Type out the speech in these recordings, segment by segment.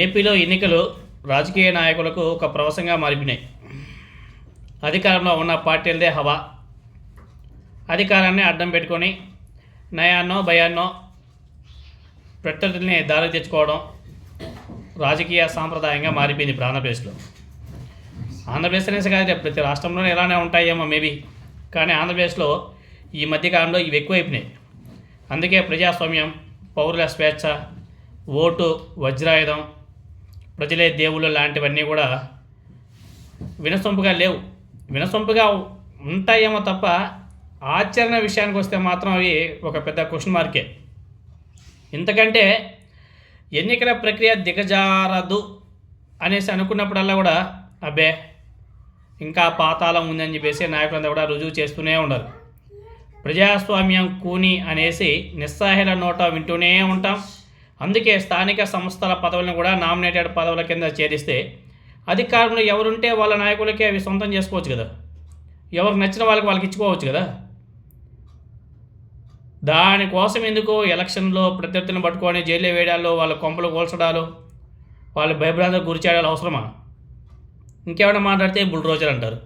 ఏపీలో ఎన్నికలు రాజకీయ నాయకులకు ఒక ప్రవసంగా మారిపోయినాయి. అధికారంలో ఉన్న పార్టీలదే హవా. అధికారాన్ని అడ్డం పెట్టుకొని నయాన్నో భయాన్నో ప్రత్యర్థుల్ని దారి తెచ్చుకోవడం రాజకీయ సాంప్రదాయంగా మారిపోయింది ఇప్పుడు ఆంధ్రప్రదేశ్లో. ఆంధ్రప్రదేశ్ అనేసి కాదు ప్రతి రాష్ట్రంలోనే ఇలానే ఉంటాయేమో మేబీ కానీ ఆంధ్రప్రదేశ్లో ఈ మధ్యకాలంలో ఇవి ఎక్కువైపోయినాయి. అందుకే ప్రజాస్వామ్యం పౌరుల స్వేచ్ఛ ఓటు వజ్రాయుధం ప్రజలే దేవుళ్ళు లాంటివన్నీ కూడా వినసొంపుగా లేవు. వినసొంపుగా ఉంటాయేమో తప్ప ఆచరణ విషయానికి వస్తే మాత్రం అవి ఒక పెద్ద క్వశ్చన్ మార్కే ఇంతకంటే ఎన్నికల ప్రక్రియ దిగజారదు అనేసి అనుకున్నప్పుడల్లా కూడా అబ్బే ఇంకా పాతాళం ఉందని చెప్పేసి నాయకులంతా కూడా రుజువు చేస్తూనే ఉండరు ప్రజాస్వామ్యం కూని అనేసి నిస్సాహిల నోట వింటూనే ఉంటాం. అందుకే స్థానిక సంస్థల పదవులను కూడా నామినేటెడ్ పదవుల కింద చేరిస్తే అధికారంలో ఎవరుంటే వాళ్ళ నాయకులకి అవి సొంతం చేసుకోవచ్చు కదా. ఎవరికి నచ్చిన వాళ్ళకి వాళ్ళకి ఇచ్చుకోవచ్చు కదా. దానికోసం ఎందుకు ఎలక్షన్లో ప్రత్యర్థులను పట్టుకొని జైల్లో వేయడాలు వాళ్ళ కొంపలు కోల్చడాలు వాళ్ళ భయభ్రాంతులకు గురి చేయడాలు అవసరమా? ఇంకేమైనా మాట్లాడితే బుల్డ్రోజర్ అంటారు.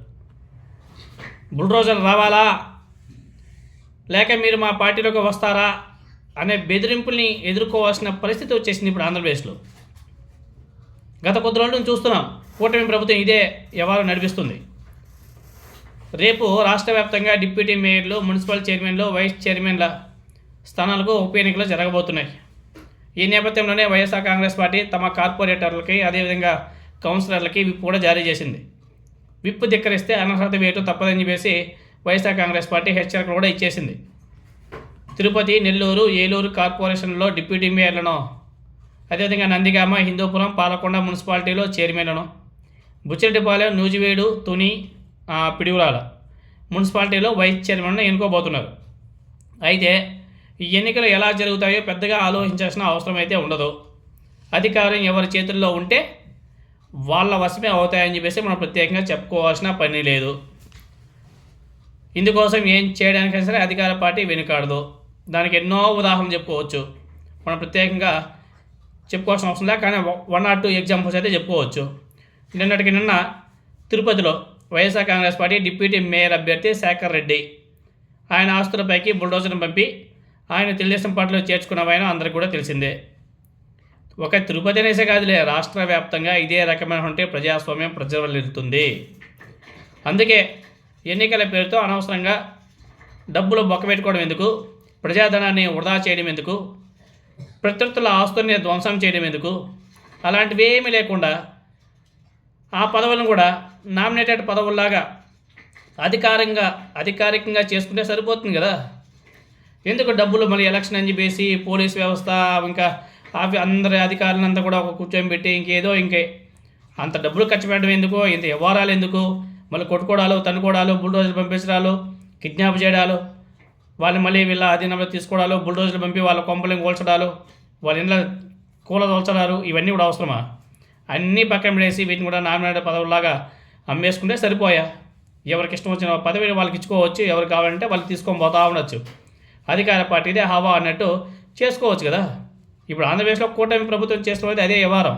బుల్డ్రోజర్ రావాలా? లేక మీరు మా పార్టీలోకి వస్తారా? అనే బెదిరింపుల్ని ఎదుర్కోవాల్సిన పరిస్థితి వచ్చేసింది ఇప్పుడు ఆంధ్రప్రదేశ్లో. గత కొద్ది రోజుల నుంచి చూస్తున్నాం కూటమి ప్రభుత్వం ఇదే వ్యవహారం నడిపిస్తుంది. రేపు రాష్ట్ర వ్యాప్తంగా డిప్యూటీ మేయర్లు మున్సిపల్ చైర్మన్లు వైస్ చైర్మన్ల స్థానాలకు ఉప ఎన్నికలు జరగబోతున్నాయి. ఈ నేపథ్యంలోనే వైఎస్ఆర్ కాంగ్రెస్ పార్టీ తమ కార్పొరేటర్లకి అదేవిధంగా కౌన్సిలర్లకి విప్ కూడా జారీ చేసింది. విప్ ధిక్కరిస్తే అనర్హత వేయటం తప్పదని చెప్పేసి వైఎస్ఆర్ కాంగ్రెస్ పార్టీ హెచ్చరికలు కూడా ఇచ్చేసింది. తిరుపతి నెల్లూరు ఏలూరు కార్పొరేషన్లో డిప్యూటీ మేయర్లను అదేవిధంగా నందిగామ హిందూపురం పాలకొండ మున్సిపాలిటీలో చైర్మన్లను బుచ్చిరెడ్డిపాలెం నూజివేడు తుని ఆ, పిడిగురాల మున్సిపాలిటీలో వైస్ చైర్మన్ను ఎన్నుకోబోతున్నారు. అయితే ఈ ఎన్నికలు ఎలా జరుగుతాయో పెద్దగా ఆలోచించాల్సిన అవసరం అయితే ఉండదు. అధికారం ఎవరి చేతుల్లో ఉంటే వాళ్ళ వశమే అవుతాయని చెప్పేసి మనం ప్రత్యేకంగా చెప్పుకోవాల్సిన పని లేదు. ఇందుకోసం ఏం చేయడానికైనా సరే అధికార పార్టీ వెనుకాడదు. దానికి ఎన్నో ఉదాహరణ చెప్పుకోవచ్చు. మనం ప్రత్యేకంగా చెప్పుకోవాల్సిన అవసరం లేదు కానీ వన్ ఆర్ టూ ఎగ్జాంపుల్స్ అయితే చెప్పుకోవచ్చు. నిన్నటికి నిన్న తిరుపతిలో YSR Congress party deputy mayor అభ్యర్థి శేఖర్ రెడ్డి. ఆయన ఆస్తులపైకి బుల్డోజర్ను పంపి ఆయన తెలుగుదేశం పార్టీలో చేర్చుకున్నవైన అందరికీ కూడా తెలిసిందే. ఒక తిరుపతి అనేసే కాదులే రాష్ట్ర వ్యాప్తంగా ఇదే రకమైనటువంటి ప్రజాస్వామ్యం ప్రజ్వలిస్తుంది అందుకే ఎన్నికల పేరుతో అనవసరంగా డబ్బులు బొక్క పెట్టుకోవడం ఎందుకు? ప్రజాధనాన్ని వృధా చేయడం ఎందుకు? ప్రత్యర్థుల ఆస్తుల్ని ధ్వంసం చేయడం ఎందుకు? అలాంటివి ఏమీ లేకుండా ఆ పదవులను కూడా నామినేటెడ్ పదవుల్లాగా అధికారంగా అధికారికంగా చేసుకుంటే సరిపోతుంది కదా? ఎందుకు డబ్బులు మళ్ళీ ఎలక్షన్ అని చెప్పేసి పోలీస్ వ్యవస్థ ఇంకా అవి అందరి అధికారులంతా కూడా ఒక కూర్చొని పెట్టి ఇంకేదో ఇంకే అంత డబ్బులు ఖర్చు పెట్టడం ఎందుకు? ఇంత వ్యవహారాలు ఎందుకు? మళ్ళీ కొట్టుకోవడాలు తనుకోవడాలు బుల్డోజర్లు పంపించడాలు కిడ్నాప్ చేయడాలు వాళ్ళు మళ్ళీ వీళ్ళ అధీనంలో తీసుకోవడాలు బుల్డోజర్లు పంపి వాళ్ళ కొంపలను కోల్చడాలు వాళ్ళ ఇంట్లో కూల తోల్చడాలు ఇవన్నీ కూడా అవసరమా? అన్నీ పక్కన పడేసి వీటిని కూడా నామినేట్ పదవులాగా అమ్మేసుకుంటే సరిపోయా. ఎవరికి ఇష్టం వచ్చిన పదవిని వాళ్ళకి ఇచ్చుకోవచ్చు ఎవరు కావాలంటే వాళ్ళు తీసుకొని పోతా ఉండొచ్చు. అధికార పార్టీదే హవా అన్నట్టు చేసుకోవచ్చు కదా. ఇప్పుడు ఆంధ్రప్రదేశ్లో కూటమి ప్రభుత్వం చేస్తున్నది అదే వ్యవహారం.